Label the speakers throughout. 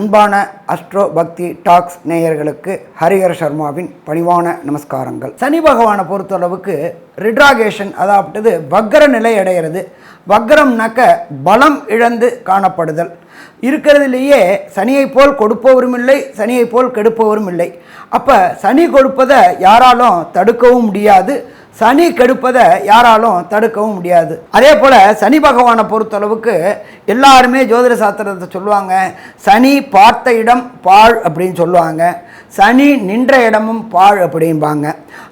Speaker 1: அன்பான அஸ்ட்ரோ பக்தி டாக்ஸ் நேயர்களுக்கு ஹரிஹர சர்மாவின் பணிவான நமஸ்காரங்கள். சனி பகவானை பொறுத்தளவுக்கு ரிட்ராகேஷன் அதாவது வக்கர நிலை அடைகிறது. வக்கரம்னாக்க பலம் இழந்து காணப்படுதல். இருக்கிறதுலேயே சனியை போல் கொடுப்பவரும் இல்லை சனியை போல் கெடுப்பவரும் இல்லை. அப்போ சனி கொடுப்பதை யாராலும் தடுக்கவும் முடியாது. சனி கெடுப்பதை யாராலும் தடுக்கவும் முடியாது. அதே போல் சனி பகவானை பொறுத்தளவுக்கு எல்லாருமே ஜோதிட சாஸ்திரத்தை சொல்லுவாங்க. சனி பார்த்த இடம் பாழ் அப்படின்னு சொல்லுவாங்க. சனி நின்ற இடமும் பாழ் அப்படிம்பாங்க.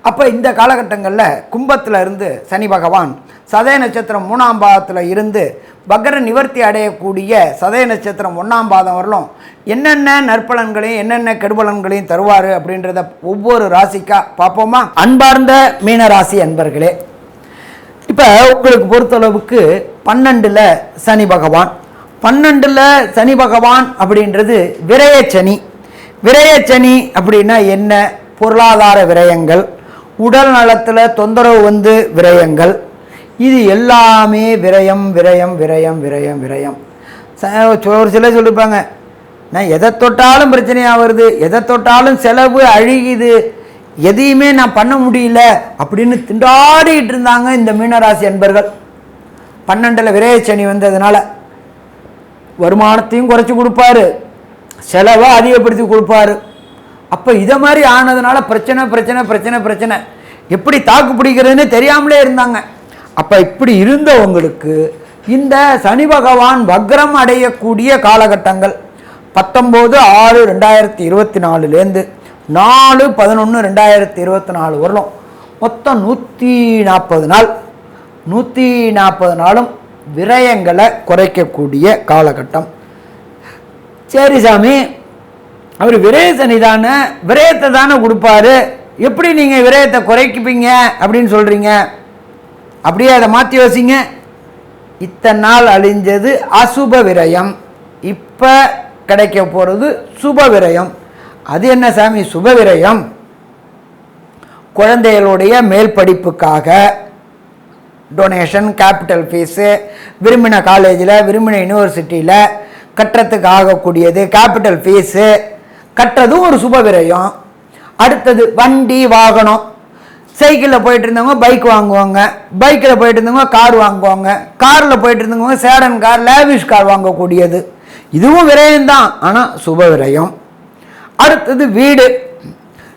Speaker 1: அப்போ இந்த காலகட்டங்களில் கும்பத்தில் இருந்து சனி பகவான் சதய நட்சத்திரம் மூணாம் பாதத்தில் இருந்து பக்ர நிவர்த்தி அடையக்கூடிய சதய நட்சத்திரம் ஒன்றாம் பாதம் வரலும் என்னென்ன நற்பலன்களையும் என்னென்ன கெடுபலன்களையும் தருவார் அப்படின்றத ஒவ்வொரு ராசிக்கா பார்ப்போமா? அன்பார்ந்த மீன ராசி அன்பர்களே இப்போ உங்களுக்கு பொறுத்தளவுக்கு பன்னெண்டில் சனி பகவான். பன்னெண்டில் சனி பகவான் அப்படின்றது விரயச்சனி விரயச்சனி அப்படின்னா என்ன? பொருளாதார விரயங்கள் உடல் நலத்தில் தொந்தரவு வந்து விரயங்கள். இது எல்லாமே விரயம் விரயம் விரயம் விரயம் விரயம். ச- ஒரு சிலர் சொல்லிப்பாங்க நான் எதை தொட்டாலும் பிரச்சனையாக வருது எதை தொட்டாலும் செலவு அழுகிது எதையுமே நான் பண்ண முடியல அப்படின்னு திண்டாடிட்டு இருந்தாங்க இந்த மீனராசி அன்பர்கள். பன்னெண்டில் விரயச்சனி வந்ததுனால வருமானத்தையும் குறைச்சி கொடுப்பாரு. செலவை அதிகப்படுத்தி கொடுப்பாரு. அப்போ இதை மாதிரி ஆனதுனால பிரச்சனை பிரச்சனை பிரச்சனை பிரச்சனை. எப்படி தாக்கு பிடிக்கிறதுன்னு தெரியாமலே இருந்தாங்க. அப்போ இப்படி இருந்தவங்களுக்கு இந்த சனி பகவான் வக்ரம் அடையக்கூடிய காலகட்டங்கள் பத்தொம்போது ஆறு ரெண்டாயிரத்தி இருபத்தி நாலுலேருந்து நாலு பதினொன்று ரெண்டாயிரத்தி இருபத்தி நாலு வரலும் மொத்தம் நூற்றி நாற்பது நாள். நூற்றி நாற்பது நாளும் விரயங்களை குறைக்கக்கூடிய காலகட்டம். சரி சாமி. அவர் விரய சனி தானே விரயத்தை தானே கொடுப்பாரு. எப்படி நீங்கள் விரயத்தை குறைக்குப்பீங்க அப்படின்னு சொல்கிறீங்க அப்படியே அதை மாற்றி யோசிங்க. இத்தனை நாள் அழிஞ்சது அசுப விரயம். இப்போ கிடைக்க போகிறது சுப விரயம். அது என்ன சாமி? சுப விரயம். குழந்தைகளுடைய மேல் படிப்புக்காக டொனேஷன் கேபிட்டல் ஃபீஸு விரும்பின காலேஜில் விரும்பின யூனிவர்சிட்டியில் கட்டுறதுக்கு ஆகக்கூடியது கேபிட்டல் ஃபீஸு கட்டுறதும் ஒரு சுப விரயம். அடுத்தது வண்டி வாகனம். சைக்கிளில் போயிட்டு இருந்தவங்க பைக் வாங்குவாங்க. பைக்கில் போயிட்டு இருந்தவங்க கார் வாங்குவாங்க. காரில் போயிட்டு இருந்தவங்க சேடன் கார் லேவிஷ் கார் வாங்கக்கூடியது. இதுவும் விரயம்தான் ஆனால் சுப விரயம். அடுத்தது வீடு.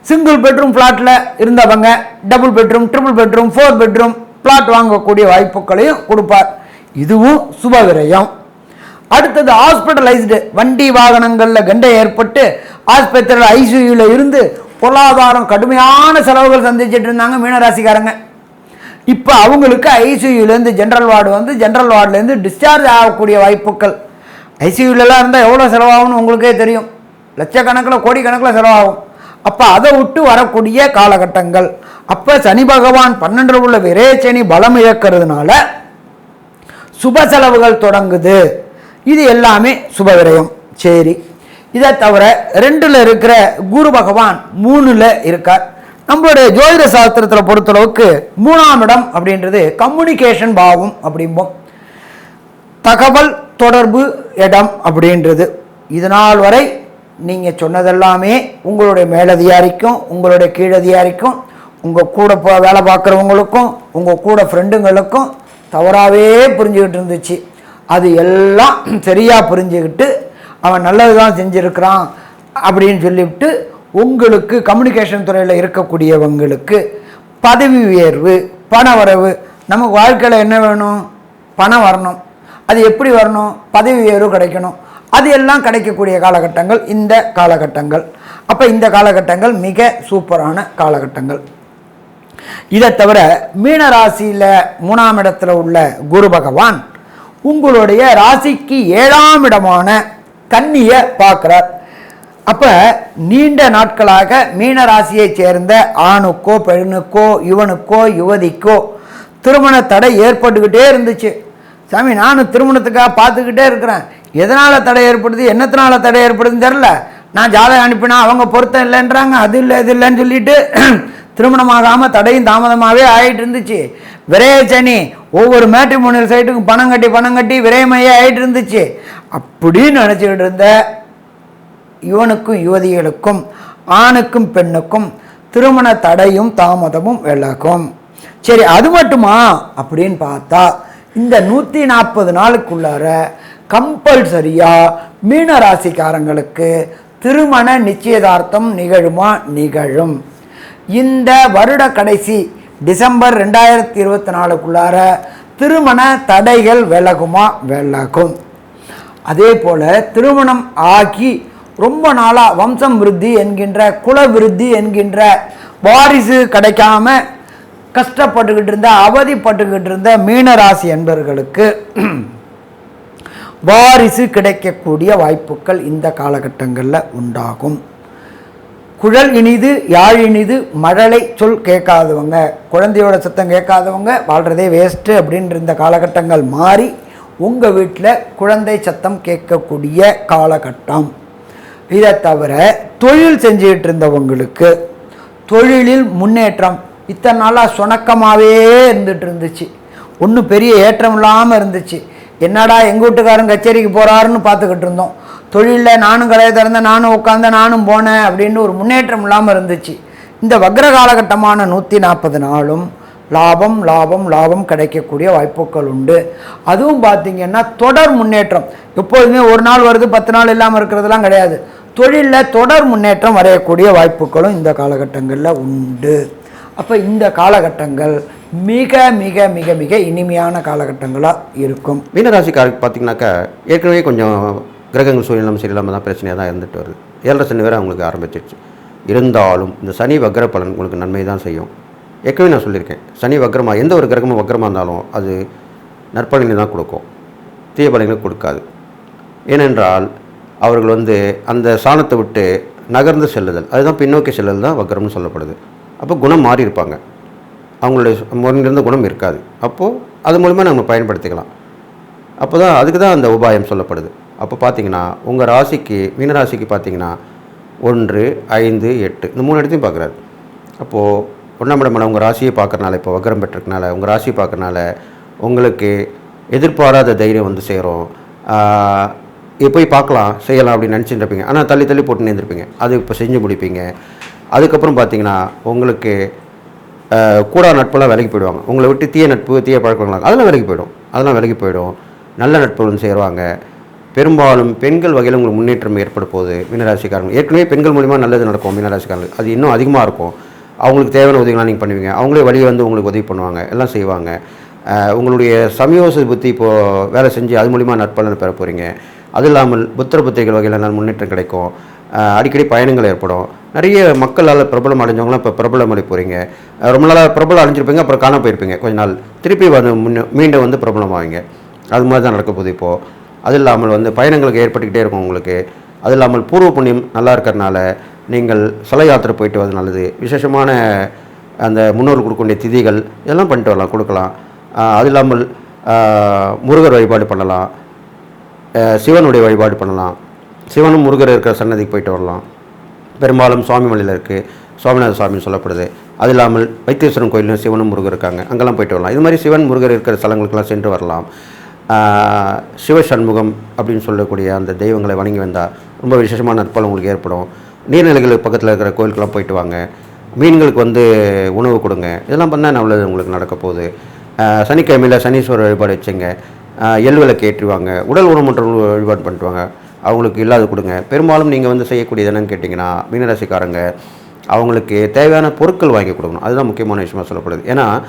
Speaker 1: சிங்கிள் பெட்ரூம் ஃப்ளாட்டில் இருந்தவங்க double bedroom triple bedroom four bedroom flat வாங்கக்கூடிய வாய்ப்புகளையும் கொடுப்பார். இதுவும் சுப விரயம். அடுத்தது ஹாஸ்பிட்டலைஸ்டு வண்டி வாகனங்களில் கண்டை ஏற்பட்டு ஆஸ்பத்திரியில் ஐசியூவில் இருந்து பொருளாதாரம் கடுமையான செலவுகள் சந்திச்சுட்டு இருந்தாங்க மீனராசிக்காரங்க. இப்போ அவங்களுக்கு ஐசியூலேருந்து ஜென்ரல் வார்டு வந்து ஜென்ரல் வார்டுலேருந்து டிஸ்சார்ஜ் ஆகக்கூடிய வாய்ப்புகள். ஐசியூலலாம் இருந்தால் எவ்வளோ செலவாகும்னு உங்களுக்கே தெரியும். லட்சக்கணக்கில் கோடிக்கணக்கில் செலவாகும். அப்போ அதை விட்டு வரக்கூடிய காலகட்டங்கள். அப்போ சனி பகவான் பன்னெண்டில் உள்ள விரேச்சனி பலம் இழக்கிறதுனால சுப செலவுகள் தொடங்குது. இது எல்லாமே சுபவிரயம். சரி. இதை தவிர ரெண்டில் இருக்கிற குரு பகவான் மூணில் இருக்கார். நம்மளுடைய ஜோதிட சாஸ்திரத்தில் பொறுத்தளவுக்கு மூணாம் இடம் அப்படின்றது கம்யூனிகேஷன் பாவம் அப்படிம்போம். தகவல் தொடர்பு இடம் அப்படின்றது. இதனால் வரை நீங்கள் சொன்னதெல்லாமே உங்களுடைய மேலதிகாரிக்கும் உங்களுடைய கீழதிகாரிக்கும் உங்கள் கூட போ வேலை பார்க்குறவங்களுக்கும் உங்கள் கூட ஃப்ரெண்டுங்களுக்கும் தவறாகவே புரிஞ்சுக்கிட்டு இருந்துச்சு. அது எல்லாம் சரியாக புரிஞ்சுக்கிட்டு அவன் நல்லது தான் செஞ்சுருக்கிறான் அப்படின்னு சொல்லிவிட்டு உங்களுக்கு கம்யூனிகேஷன் துறையில் இருக்கக்கூடியவங்களுக்கு பதவி உயர்வு பண வரவு நமக்கு வாழ்க்கையில் என்ன வேணும்? பணம் வரணும். அது எப்படி வரணும்? பதவி உயர்வு கிடைக்கணும். அது எல்லாம் கிடைக்கக்கூடிய காலகட்டங்கள் இந்த காலகட்டங்கள். அப்போ இந்த காலகட்டங்கள் மிக சூப்பரான காலகட்டங்கள். இதை தவிர மீனராசியில் மூணாம் இடத்துல உள்ள குரு பகவான் உங்களுடைய ராசிக்கு ஏழாம் இடமான கன்னியை பார்க்குறார். அப்போ நீண்ட நாட்களாக மீன ராசியைச் சேர்ந்த ஆணுக்கோ பெண்ணுக்கோ இவனுக்கோ யுவதிக்கோ திருமண தடை ஏற்பட்டுக்கிட்டே இருந்துச்சு. சாமி நானும் திருமணத்துக்காக பார்த்துக்கிட்டே இருக்கிறேன். எதனால் தடை ஏற்படுது? என்னத்தினால தடை ஏற்படுதுன்னு தெரில நான் ஜாதகம் அனுப்பினா அவங்க பொருத்தம் இல்லைன்றாங்க. அது இல்லை இது இல்லைன்னு சொல்லிட்டு திருமணமாகாமல் தடையும் தாமதமாகவே ஆகிட்டு இருந்துச்சு விரைய சனி ஒவ்வொரு மேட்ரிமோனியல் சைட்டுக்கும் பணம் கட்டி பணம் கட்டி விரையமையே ஆகிட்டு இருந்துச்சு அப்படின்னு நினச்சிக்கிட்டு இருந்த இவனுக்கும் யுவதிகளுக்கும் ஆணுக்கும் பெண்ணுக்கும் திருமண தடையும் தாமதமும் விளக்கும் சரி அது மட்டுமா? அப்படின்னு பார்த்தா இந்த நூற்றி நாற்பது நாளுக்குள்ளார கம்பல்சரியாக மீன ராசிக்காரங்களுக்கு திருமண நிச்சயதார்த்தம் நிகழுமா? நிகழும். இந்த வருட கடைசி டிசம்பர் ரெண்டாயிரத்தி இருபத்தி நாலுக்குள்ளார திருமண தடைகள் விலகுமா விலகும். அதே போல் திருமணம் ஆகி ரொம்ப நாளாக வம்சம் விருத்தி என்கின்ற குல விருத்தி என்கின்ற வாரிசு கிடைக்காம கஷ்டப்பட்டுக்கிட்டு இருந்த அவதிப்பட்டுக்கிட்டு இருந்த மீனராசி என்பவர்களுக்கு வாரிசு கிடைக்கக்கூடிய வாய்ப்புகள் இந்த காலகட்டங்களில் உண்டாகும். குழல் இனிது யாழ் இனிது மழலை சொல் கேட்காதவங்க. குழந்தையோட சத்தம் கேட்காதவங்க வாழ்கிறதே வேஸ்ட்டு அப்படின்ற இந்த காலகட்டங்கள் மாறி உங்கள் வீட்டில் குழந்தை சத்தம் கேட்கக்கூடிய காலகட்டம். இதை தவிர தொழில் செஞ்சுக்கிட்டு இருந்தவங்களுக்கு தொழிலில் முன்னேற்றம் இத்தனை நாளாக சுணக்கமாகவே இருந்துட்டு இருந்துச்சு. ஒன்றும் பெரிய ஏற்றம் இல்லாமல் இருந்துச்சு. என்னடா எங்கள் வீட்டுக்காரன் கச்சேரிக்கு போகிறாருன்னு பார்த்துக்கிட்டு இருந்தோம். தொழிலில் நானும் கலையை திறந்தேன் நானும் உட்காந்தேன் நானும் போனேன் அப்படின்னு ஒரு முன்னேற்றம் இல்லாமல் இருந்துச்சு. இந்த வக்ர காலகட்டமான நூற்றி நாற்பது நாளும் லாபம் லாபம் லாபம் கிடைக்கக்கூடிய வாய்ப்புகள் உண்டு. அதுவும் பார்த்திங்கன்னா தொடர் முன்னேற்றம். எப்போதுமே ஒரு நாள் வருது பத்து நாள் இல்லாமல் இருக்கிறதுலாம் கிடையாது. தொழிலில் தொடர் முன்னேற்றம் வரையக்கூடிய வாய்ப்புகளும் இந்த காலகட்டங்களில் உண்டு. அப்போ இந்த காலகட்டங்கள் மிக மிக மிக மிக இனிமையான காலகட்டங்களாக இருக்கும்.
Speaker 2: மீனராசிக்காரருக்கு பார்த்திங்கனாக்கா ஏற்கனவே கொஞ்சம் கிரகங்கள் சூழ்நிலை சரியில்லாமல் தான் பிரச்சனையாக தான் இருந்துட்டு வருது. ஏழரை சனி வேறு அவங்களுக்கு ஆரம்பிச்சிருச்சு. இருந்தாலும் இந்த சனி வக்ர பலன் உங்களுக்கு நன்மை தான் செய்யும். ஏற்கனவே நான் சொல்லியிருக்கேன். சனி வக்ரமாக எந்த ஒரு கிரகமும் வக்ரமாக இருந்தாலும் அது நற்பலனை தான் கொடுக்கும். தீய பலனை கொடுக்காது. ஏனென்றால் அவர்கள் வந்து அந்த சாணத்தை விட்டு நகர்ந்து செல்லுதல் அதுதான் பின்னோக்கி செல்லுதல் தான் வக்ரம்னு சொல்லப்படுது. அப்போ குணம் மாறி இருப்பாங்க. அவங்களுடைய முன்னிருந்த குணம் இருக்காது. அப்போது அது மூலமாக நம்ம பயன்படுத்திக்கலாம். அப்போ தான் அதுக்கு தான் அந்த உபாயம் சொல்லப்படுது. அப்போ பார்த்தீங்கன்னா உங்கள் ராசிக்கு மீனராசிக்கு பார்த்தீங்கன்னா ஒன்று ஐந்து எட்டு இந்த மூணு இடத்தையும் பார்க்குறாரு அப்போது ஒன்றாம் இடம் உங்கள் ராசியை பார்க்குறனால இப்போ வக்கரம் பெற்றிருக்கனால உங்கள் ராசியை பார்க்கறனால உங்களுக்கு எதிர்பாராத தைரியம் வந்து சேரும். எப்போய் இது போய் பார்க்கலாம் செய்யலாம் அப்படின்னு நினச்சிட்டு இருப்பீங்க ஆனால் தள்ளி தள்ளி போட்டு இருந்திருப்பீங்க. அது இப்போ செஞ்சு முடிப்பீங்க. அதுக்கப்புறம் பார்த்தீங்கன்னா உங்களுக்கு கூட கூடா நட்பெல்லாம் விலகி போயிடுவாங்க. உங்களை விட்டு தீய நட்பு தீய பழக்கங்களாங்க அதெல்லாம் விலகி போயிடும். அதெல்லாம் விலகி போயிடும். நல்ல நட்பு வந்து சேருவாங்க. பெரும்பாலும் பெண்கள் வகையில் உங்களுக்கு முன்னேற்றம் ஏற்பட போகுது மீனராசிக்காரங்க ஏற்கனவே பெண்கள் மூலிமா நல்லது நடக்கும் மீனராசிக்காரங்களுக்கு. அது இன்னும் அதிகமாக இருக்கும். அவங்களுக்கு தேவையான உதவிகளாக நீங்கள் பண்ணுவீங்க. அவங்களே வழியை வந்து உங்களுக்கு உதவி பண்ணுவாங்க. எல்லாம் செய்வாங்க. உங்களுடைய சமயோச புத்தி இப்போது வேலை செஞ்சு அது மூலிமா நற்பலன் பெற போகிறீங்க அது இல்லாமல் புத்திர புத்திரிகள் வகையில் நல்ல முன்னேற்றம் கிடைக்கும். அடிக்கடி பயணங்கள் ஏற்படும். நிறைய மக்களால் பிரபலம் அடைஞ்சவங்களாம் இப்போ பிரபலம் அடை போகிறீங்க ரொம்ப நாளாக பிரபலம் அடைஞ்சிருப்பீங்க அப்புறம் காண போயிருப்பீங்க. கொஞ்ச நாள். திருப்பி வந்து முன்ன மீண்டும் வந்து பிரபலம் ஆவீங்க அது மாதிரி தான் நடக்க போகுது இப்போது அது இல்லாமல் வந்து பயணங்களுக்கு ஏற்பட்டுக்கிட்டே இருக்கும் உங்களுக்கு. அது இல்லாமல் பூர்வ புண்ணியம் நல்லா இருக்கிறனால நீங்கள் சிலை யாத்திரை போயிட்டு வரது நல்லது. விசேஷமான அந்த முன்னோர்கள் கொடுக்கக்கூடிய திதிகள் இதெல்லாம் பண்ணிட்டு வரலாம் கொடுக்கலாம். அது இல்லாமல் முருகர் வழிபாடு பண்ணலாம். சிவனுடைய வழிபாடு பண்ணலாம். சிவனும் முருகர் இருக்கிற சன்னதிக்கு போயிட்டு வரலாம். பெரும்பாலும் சுவாமி மலையில் இருக்குது சுவாமிநாத சுவாமின்னு சொல்லப்படுது. அது இல்லாமல் வைத்தீஸ்வரன் கோயிலும் சிவனும் முருகர் இருக்காங்க. அங்கெல்லாம் போயிட்டு வரலாம். இது மாதிரி சிவன் முருகர் இருக்கிற ஸ்தலங்களுக்கெல்லாம் சென்று வரலாம். சிவசண்முகம் சிவ சண்முகம் அப்படின்னு சொல்லக்கூடிய அந்த தெய்வங்களை வணங்கி வந்தால் ரொம்ப விசேஷமான நற்பலம் உங்களுக்கு ஏற்படும். நீர்நிலைகளுக்கு பக்கத்தில் இருக்கிற கோயிலுக்கெல்லாம் போயிட்டு வாங்க. மீன்களுக்கு வந்து உணவு கொடுங்க. இதெல்லாம் பண்ணால் நல்லது உங்களுக்கு நடக்க போகுது. சனிக்கிழமையில் சனீஸ்வரர் வழிபாடு வச்சுங்க. ஆஹ் விளக்கு ஏற்றுவாங்க. உடல் ஊனமுற்றவங்க வழிபாடு பண்ணிட்டு வாங்க. அவங்களுக்கு இல்லாத கொடுங்க. பெரும்பாலும் நீங்கள் வந்து செய்யக்கூடியது என்னன்னு கேட்டிங்கன்னா மீனராசிக்காரங்க அவங்களுக்கு தேவையான பொருட்கள் வாங்கி கொடுக்கணும். அதுதான் முக்கியமான விஷயமாக சொல்லப்படுது. ஏன்னா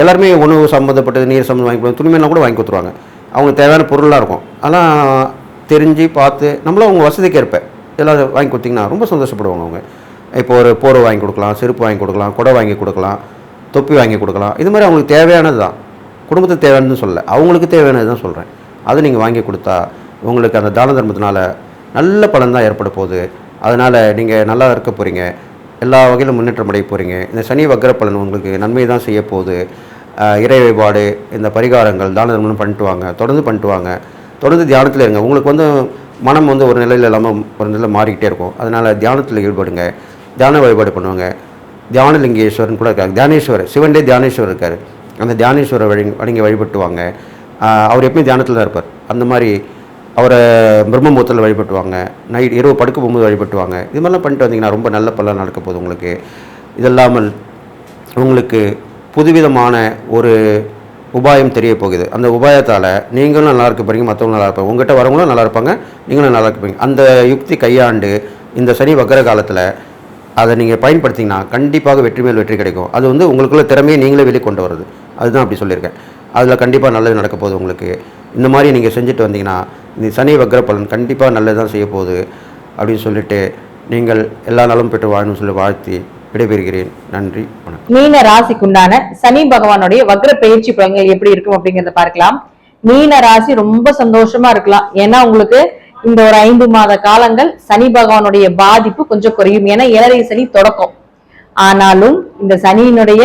Speaker 2: எல்லாருமே உணவு சம்மந்தப்பட்டது நீர் சம்மந்தம் வாங்கி கொடுத்து துணிமணிலாம் கூட வாங்கி கொடுத்துருவாங்க. அவங்களுக்கு தேவையான பொருளாக இருக்கும். அதெல்லாம் தெரிஞ்சு பார்த்து நம்மளும் அவங்க வசதிக்கு ஏற்ப எல்லாம் வாங்கி கொடுத்தீங்கன்னா ரொம்ப சந்தோஷப்படுவாங்க அவங்க. இப்போ ஒரு போர்வை வாங்கி கொடுக்கலாம் செருப்பு வாங்கி கொடுக்கலாம் குடை வாங்கி கொடுக்கலாம் தொப்பி வாங்கி கொடுக்கலாம். இது மாதிரி அவங்களுக்கு தேவையானது தான். குடும்பத்துக்கு தேவையானதுன்னு சொல்லலை. அவங்களுக்கு தேவையானது தான் சொல்கிறேன் அதை நீங்கள் வாங்கி கொடுத்தா உங்களுக்கு அந்த தான தர்மத்தினால நல்ல பலன் தான் ஏற்பட போகுது. அதனால் நீங்கள் நல்லா இருக்க போகிறீங்க எல்லா வகையிலும் முன்னேற்றம் அடைய போகிறீங்க இந்த சனி வக்ர பலன் உங்களுக்கு நன்மை தான் செய்ய போகுது. இறை வழிபாடு இந்த பரிகாரங்கள் தான தர்மம் பண்ணிட்டு வாங்க. தொடர்ந்து பண்ணிட்டு வாங்க. தொடர்ந்து தியானத்தில் இருங்க. உங்களுக்கு வந்து மனம் வந்து ஒரு நிலையில் இல்லாமல் ஒரு நிலையில் மாறிக்கிட்டே இருக்கும். அதனால் தியானத்தில் ஈடுபடுங்க. தியான வழிபாடு பண்ணுவாங்க. தியானலிங்கேஸ்வரன் கூட இருக்காங்க தியானேஸ்வரர் சிவன்டே தியானேஸ்வரர் இருக்கார். அந்த தியானேஸ்வரர் வழி வணங்கி வழிபட்டுவாங்க அவர் எப்பயும் தியானத்தில் தான் இருப்பார். அந்த மாதிரி அவரை பிரம்மபுரத்தில் வழிபட்டுவாங்க. நைட் இரவு படுக்க போகும்போது வழிபட்டுவாங்க. இது மாதிரிலாம் பண்ணிட்டு வந்தீங்கன்னா ரொம்ப நல்ல பலன் நடக்க போகுது உங்களுக்கு. இதல்லாமல் உங்களுக்கு புதுவிதமான ஒரு உபாயம் தெரிய போகுது. அந்த உபாயத்தால் நீங்களும் நல்லா இருக்க போகிறீங்க மற்றவங்களும் நல்லா இருப்பாங்க. உங்கள்கிட்ட வரவங்களும் நல்லா இருப்பாங்க நீங்களும் நல்லா இருப்பீங்க அந்த யுக்தி கையாண்டு இந்த சனி வக்கர காலத்தில் அதை நீங்கள் பயன்படுத்திங்கன்னா கண்டிப்பாக வெற்றி மேல் வெற்றி கிடைக்கும். அது வந்து உங்களுக்குள்ள திறமையை நீங்களே வெளியே கொண்டு வருது அதுதான் அப்படி சொல்லியிருக்கேன். அதில் கண்டிப்பாக நல்லது நடக்க போகுது உங்களுக்கு. இந்த மாதிரி நீங்கள் செஞ்சுட்டு வந்தீங்கன்னா இந்த சனி வக்ர பலன் கண்டிப்பாக நல்லதான் செய்ய போகுது அப்படின்னு சொல்லிட்டு நீங்கள் எல்லா நாளும் பெற்று வாழணும் சொல்லி வாழ்த்தி விடைபெறுகிறேன். நன்றி வணக்கம்.
Speaker 3: மீன ராசிக்குண்டான சனி பகவானுடைய வக்ர பயிற்சி பலன்கள் எப்படி இருக்கும் அப்படிங்கிறத பார்க்கலாம். மீன ராசி ரொம்ப சந்தோஷமா இருக்கலாம். ஏன்னா உங்களுக்கு இந்த ஒரு ஐந்து மாத காலங்கள் சனி பகவானுடைய பாதிப்பு கொஞ்சம் குறையும். ஏன்னா ஏழரை சனி தொடக்கம். ஆனாலும் இந்த சனியினுடைய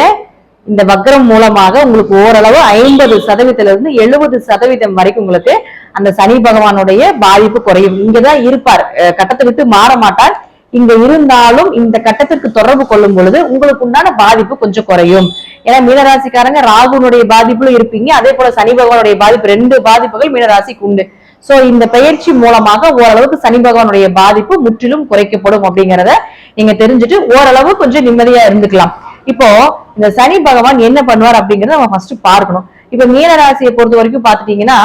Speaker 3: இந்த வக்ரம் மூலமாக உங்களுக்கு ஓரளவு ஐம்பது சதவீதத்துல இருந்து எழுபது சதவீதம் வரைக்கும் உங்களுக்கு அந்த சனி பகவானுடைய பாதிப்பு குறையும். இங்கதான் இருப்பார். கட்டத்தை விட்டு மாற மாட்டார். இங்க இருந்தாலும் இந்த கட்டத்திற்கு தொடர்பு கொள்ளும் பொழுது உங்களுக்கு உண்டான பாதிப்பு கொஞ்சம் குறையும். ஏன்னா மீனராசிக்காரங்க ராகுனுடைய பாதிப்புல இருப்பீங்க. அதே போல சனி பகவானுடைய பாதிப்பு ரெண்டு பாதிப்புகள் மீனராசிக்கு உண்டு. சோ இந்த பயிற்சி மூலமாக ஓரளவுக்கு சனி பகவானுடைய பாதிப்பு முற்றிலும் குறைக்கப்படும் அப்படிங்கறத நீங்க தெரிஞ்சுட்டு ஓரளவு கொஞ்சம் நிம்மதியா இருந்துக்கலாம். இப்போ இந்த சனி பகவான் என்ன பண்ணுவார் அப்படிங்கறத நம்ம ஃபர்ஸ்ட் பார்க்கணும். இப்ப மீனராசியை பொறுத்த வரைக்கும் பாத்துட்டீங்கன்னா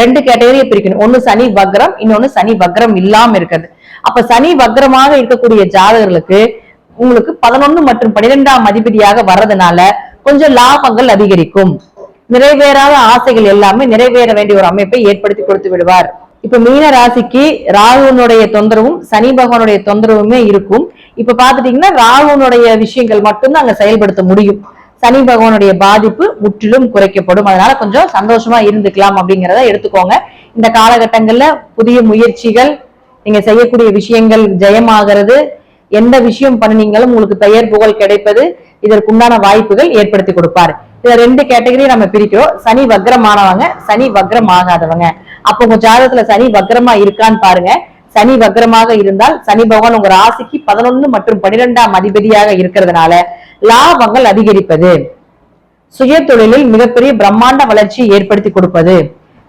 Speaker 3: ரெண்டு கேட்டகரியை பிரிக்கணும். ஒண்ணு சனி வக்ரம் இன்னொன்னு சனி வக்ரம் இல்லாம இருக்கிறது. அப்ப சனி வக்ரமாக இருக்கக்கூடிய ஜாதகர்களுக்கு உங்களுக்கு பதினொன்னு மற்றும் பனிரெண்டாம் அதிபதியாக வர்றதுனால கொஞ்சம் லாபங்கள் அதிகரிக்கும். நிறைவேறாத ஆசைகள் எல்லாமே நிறைவேற வேண்டிய ஒரு அமைப்பை ஏற்படுத்தி கொடுத்து விடுவார். இப்ப மீன ராசிக்கு ராகுனுடைய தொந்தரவும் சனி பகவானுடைய தொந்தரவுமே இருக்கும். இப்ப பாத்துட்டீங்கன்னா ராகுனுடைய விஷயங்கள் மட்டும்தான் அங்க செயல்படுத்த முடியும். சனி பகவானுடைய பாதிப்பு முற்றிலும் குறைக்கப்படும். அதனால கொஞ்சம் சந்தோஷமா இருந்துக்கலாம் அப்படிங்கிறத எடுத்துக்கோங்க. இந்த காலகட்டங்கள்ல புதிய முயற்சிகள் நீங்க செய்யக்கூடிய விஷயங்கள் ஜெயமாகிறது. எந்த விஷயம் பண்ணினீங்களும் உங்களுக்கு பெயர் புகழ் கிடைப்பது இதற்குண்டான வாய்ப்புகள் ஏற்படுத்தி கொடுப்பார். இதுல ரெண்டு கேட்டகரி நம்ம பிரிக்கிறோம். சனி வக்ரமானவங்க சனி வக்ரம் ஆகாதவங்க அப்போ உங்க ஜாதகத்துல சனி வக்ரமா இருக்கான்னு பாருங்க. சனி வக்ரமாக இருந்தால் சனி பகவான் உங்க ராசிக்கு பதினொன்னு மற்றும் பனிரெண்டாம் அதிபதியாக இருக்கிறதுனால லாபங்கள் அதிகரிப்பது. சுய தொழிலில் மிகப்பெரிய பிரம்மாண்ட வளர்ச்சியை ஏற்படுத்தி கொடுப்பது.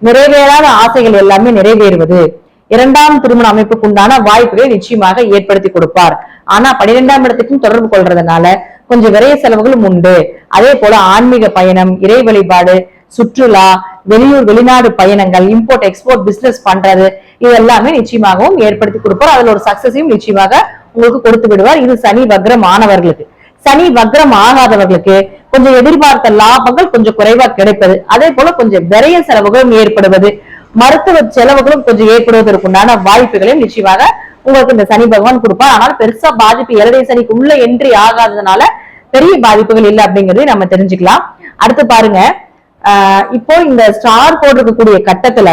Speaker 3: நிறைவேறாத ஆசைகள் எல்லாமே நிறைவேறுவது. இரண்டாம் திருமண அமைப்புக்குண்டான வாய்ப்புகளை நிச்சயமாக ஏற்படுத்தி கொடுப்பார். ஆனா பனிரெண்டாம் இடத்துக்கும் தொடர்பு கொள்றதுனால கொஞ்சம் விரைய செலவுகளும் உண்டு. அதே போல ஆன்மீக பயணம் இறை வழிபாடு சுற்றுலா வெளியூர் வெளிநாடு பயணங்கள் இம்போர்ட் எக்ஸ்போர்ட் பிசினஸ் பண்றது இது எல்லாமே நிச்சயமாகவும் ஏற்படுத்தி கொடுப்பார். அதுல ஒரு சக்சஸையும் நிச்சயமாக உங்களுக்கு கொடுத்து விடுவார். இது சனி வக்ரம் ஆனவர்களுக்கு. சனி வக்ரம் ஆகாதவர்களுக்கு கொஞ்சம் எதிர்பார்த்த லாபங்கள் கொஞ்சம் குறைவா கிடைப்பது. அதே போல கொஞ்சம் விரைய செலவுகளும் ஏற்படுவது மருத்துவ செலவுகளும் கொஞ்சம் ஏற்படுவதற்குண்டான வாய்ப்புகளையும் நிச்சயமாக உங்களுக்கு இந்த சனி பகவான் கொடுப்பார். ஆனால் பெருசா பாதிப்பு இரடை சனிக்கு உள்ள என்ட்ரி ஆகாததுனால பெரிய பாதிப்புகள் இல்லை அப்படிங்கறதையும் நம்ம தெரிஞ்சுக்கலாம். அடுத்து பாருங்க. இப்போ இந்த ஸ்டார் போட்டிருக்கக்கூடிய கட்டத்துல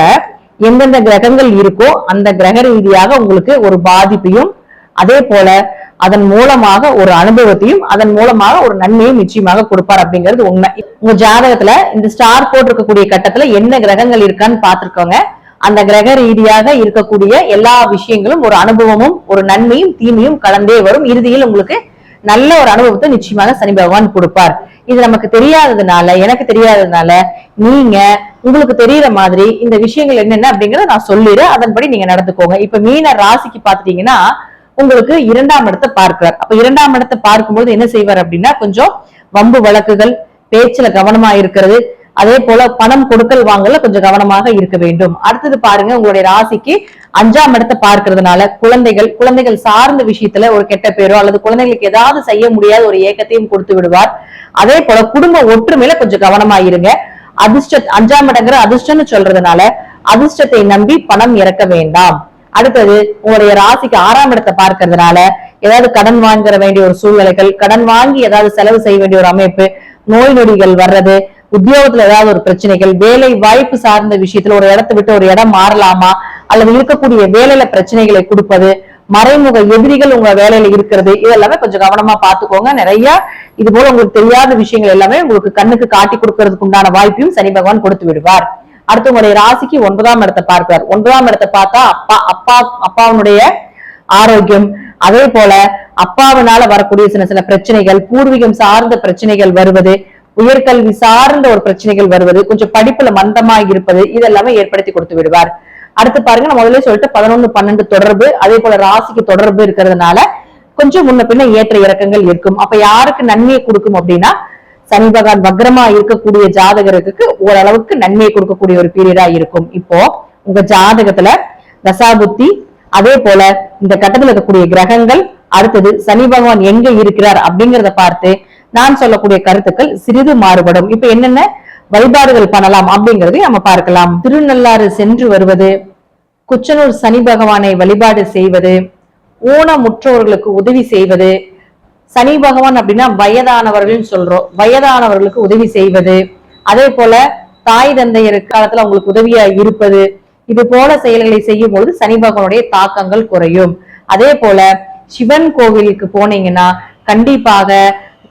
Speaker 3: எந்தெந்த கிரகங்கள் இருக்கோ அந்த கிரக ரீதியாக உங்களுக்கு ஒரு பாதிப்பையும் அதே போல அதன் மூலமாக ஒரு அனுபவத்தையும் அதன் மூலமாக ஒரு நன்மையும் நிச்சயமாக கொடுப்பார் அப்படிங்கிறது உண்மை. உங்க ஜாதகத்துல இந்த ஸ்டார் போட்டிருக்கக்கூடிய கட்டத்துல என்ன கிரகங்கள் இருக்கான்னு பாத்துருக்கோங்க அந்த கிரக ரீதியாக இருக்கக்கூடிய எல்லா விஷயங்களும் ஒரு அனுபவமும் ஒரு நன்மையும் தீமையும் கலந்தே வரும். இறுதியில் உங்களுக்கு நல்ல ஒரு அனுபவத்தை நிச்சயமாக சனி பகவான் கொடுப்பார். இது நமக்கு தெரியாததுனால எனக்கு தெரியாததுனால நீங்க உங்களுக்கு தெரியற மாதிரி இந்த விஷயங்கள் என்னென்ன அப்படிங்கறத நான் சொல்லிடுறேன் அதன்படி நீங்க நடந்துக்கோங்க. இப்ப மீன ராசிக்கு பாத்துட்டீங்கன்னா உங்களுக்கு இரண்டாம் இடத்தை பார்க்கிறார். அப்ப இரண்டாம் இடத்தை பார்க்கும்போது என்ன செய்வார் அப்படின்னா கொஞ்சம் வம்பு வழக்குகள் பேச்சுல கவனமா இருக்கிறது அதே போல பணம் கொடுக்கல் வாங்கல கொஞ்சம் கவனமாக இருக்க வேண்டும். அடுத்தது பாருங்க உங்களுடைய ராசிக்கு அஞ்சாம் இடத்தை பார்க்கறதுனால குழந்தைகள் குழந்தைகள் சார்ந்த விஷயத்துல ஒரு கெட்ட பேரோ அல்லது குழந்தைகளுக்கு ஏதாவது செய்ய முடியாத ஒரு ஏக்கத்தையும் கொடுத்து விடுவார். அதே போல குடும்ப ஒற்றுமையில கொஞ்சம் கவனமா இருங்க. அதிர்ஷ்ட அஞ்சாம் இடங்கிற அதிர்ஷ்டம்னு சொல்றதுனால அதிர்ஷ்டத்தை நம்பி பணம் இறக்க வேண்டாம். அடுத்தது உங்களுடைய ராசிக்கு ஆறாம் இடத்தை பார்க்கறதுனால ஏதாவது கடன் வாங்குற வேண்டிய ஒரு சூழ்நிலைகள் கடன் வாங்கி ஏதாவது செலவு செய்ய வேண்டிய ஒரு அமைப்பு நோய் நொடிகள் வர்றது உத்தியோகத்துல ஏதாவது ஒரு பிரச்சனைகள் வேலை வாய்ப்பு சார்ந்த விஷயத்துல ஒரு இடத்தை விட்டு ஒரு இடம் மாறலாமா? அல்லது இருக்கக்கூடிய வேலையில பிரச்சனைகளை கொடுப்பது மறைமுக எதிரிகள் உங்க வேலையில இருக்கிறது இதெல்லாமே கொஞ்சம் கவனமா பாத்துக்கோங்க நிறைய இது போல உங்களுக்கு தெரியாத விஷயங்கள் எல்லாமே உங்களுக்கு கண்ணுக்கு காட்டி கொடுக்கறதுக்கு உண்டான வாய்ப்பையும் சனி பகவான் கொடுத்து விடுவார். அடுத்து உங்களுடைய ராசிக்கு ஒன்பதாம் இடத்தை பார்ப்பார். ஒன்பதாம் இடத்தை பார்த்தா அப்பா அப்பா அப்பாவுடைய ஆரோக்கியம். அதே போல அப்பாவினால வரக்கூடிய சில சில பிரச்சனைகள் பூர்வீகம் சார்ந்த பிரச்சனைகள் வருவது உயர்கல்வி சார்ந்த ஒரு பிரச்சனைகள் வருவது கொஞ்சம் படிப்புல மந்தமா இருப்பது இதெல்லாமே ஏற்படுத்தி கொடுத்து விடுவார். அடுத்து பாருங்க நான் முதல்ல சொல்லிட்டு பதினொன்னு பன்னெண்டு தொடர்பு அதே போல ராசிக்கு தொடர்பு இருக்கிறதுனால கொஞ்சம் முன்ன பின்ன ஏற்ற இறக்கங்கள் இருக்கும். அப்ப யாருக்கு நன்மையை கொடுக்கும் அப்படின்னா சனி பகவான் வக்ரமா இருக்கக்கூடிய ஜாதகருக்கு ஓரளவுக்கு நன்மையை கொடுக்கக்கூடிய ஒரு பீரியடா இருக்கும். இப்போ உங்க ஜாதகத்துல தசாபுத்தி அதே போல இந்த கட்டத்துல இருக்கக்கூடிய கிரகங்கள் அடுத்தது சனி பகவான் எங்க இருக்கிறார் அப்படிங்கறத பார்த்து நான் சொல்லக்கூடிய கருத்துக்கள் சிறிது மாறுபடும். இப்ப என்னென்ன வழிபாடுகள் பண்ணலாம் அப்படிங்கறதை நம்ம பார்க்கலாம். திருநள்ளாறு சென்று வருவது குச்சனூர் சனி பகவானை வழிபாடு செய்வது ஊனமுற்றோர்களுக்கு உதவி செய்வது சனி பகவான் அப்படின்னா வயதானவர்கள்னு சொல்றோம். வயதானவர்களுக்கு உதவி செய்வது. அதே போல தாய் தந்தையர் காலத்துல அவங்களுக்கு உதவியா இருப்பது. இது போல செயல்களை செய்யும் பொழுது சனி பகவானுடைய தாக்கங்கள் குறையும். அதே போல சிவன் கோவிலுக்கு போனீங்கன்னா கண்டிப்பாக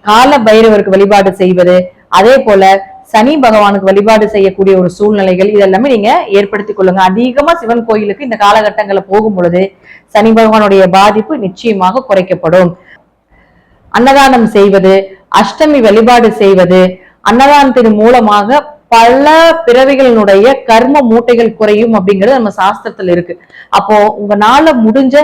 Speaker 3: கால பைரவருக்கு வழிபாடு செய்வது அதே போல சனி பகவானுக்கு வழிபாடு செய்யக்கூடிய ஒரு சூழ்நிலைகள் இதெல்லாமே நீங்க ஏற்படுத்திக் கொள்ளுங்க. அதிகமா சிவன் கோயிலுக்கு இந்த காலகட்டங்களில் போகும் பொழுது சனி பகவானுடைய பாதிப்பு நிச்சயமாக குறைக்கப்படும். அன்னதானம் செய்வது அஷ்டமி வழிபாடு செய்வது அன்னதானத்தின் மூலமாக பல பிறவிகளினுடைய கர்ம மூட்டைகள் குறையும் அப்படிங்கிறது நம்ம சாஸ்திரத்துல இருக்கு. அப்போ உங்களால முடிஞ்ச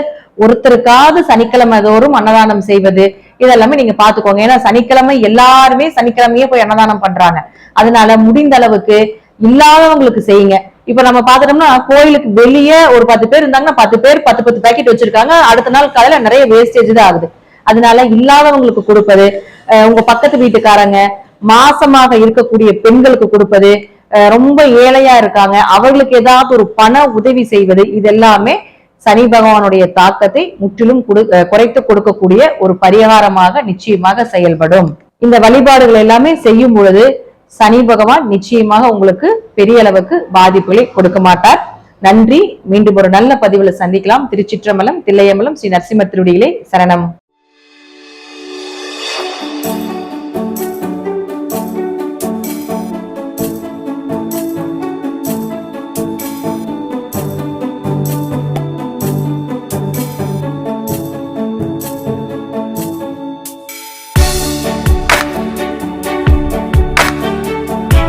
Speaker 3: ஒருத்தருக்காவது சனிக்கிழமை தோறும் அன்னதானம் செய்வது இதெல்லாமே நீங்க பாத்துக்கோங்க. ஏன்னா சனிக்கிழமை எல்லாருமே சனிக்கிழமையே போய் அன்னதானம் பண்றாங்க. அதனால முடிந்த அளவுக்கு இல்லாதவங்களுக்கு செய்யுங்க. இப்ப நம்ம பாத்துட்டோம்னா கோயிலுக்கு வெளியே ஒரு பத்து பேர் இருந்தாங்கன்னா பத்து பேர் பத்து பத்து பேக்கெட் வச்சிருக்காங்க. அடுத்த நாள் காலையில நிறைய வேஸ்டேஜ் தான் ஆகுது. அதனால இல்லாதவங்களுக்கு கொடுப்பது உங்க பக்கத்து வீட்டுக்காரங்க மாசமாக இருக்கக்கூடிய பெண்களுக்கு கொடுப்பது ரொம்ப ஏழையா இருக்காங்க. அவங்களுக்கு ஏதாவது ஒரு பண உதவி செய்வது இது எல்லாமே சனி பகவானுடைய தாக்கத்தை முற்றிலும் குறைத்து கொடுக்கக்கூடிய ஒரு பரிகாரமாக நிச்சயமாக செயல்படும். இந்த வழிபாடுகள் எல்லாமே செய்யும் பொழுது சனி பகவான் நிச்சயமாக உங்களுக்கு பெரிய அளவுக்கு பாதிப்புகளை கொடுக்க மாட்டார். நன்றி. மீண்டும் ஒரு நல்ல பதிவுல சந்திக்கலாம். திருச்சிற்றம்பலம் தில்லையம்பலம் ஸ்ரீ நரசிம்ம திருடிகளே சரணம்.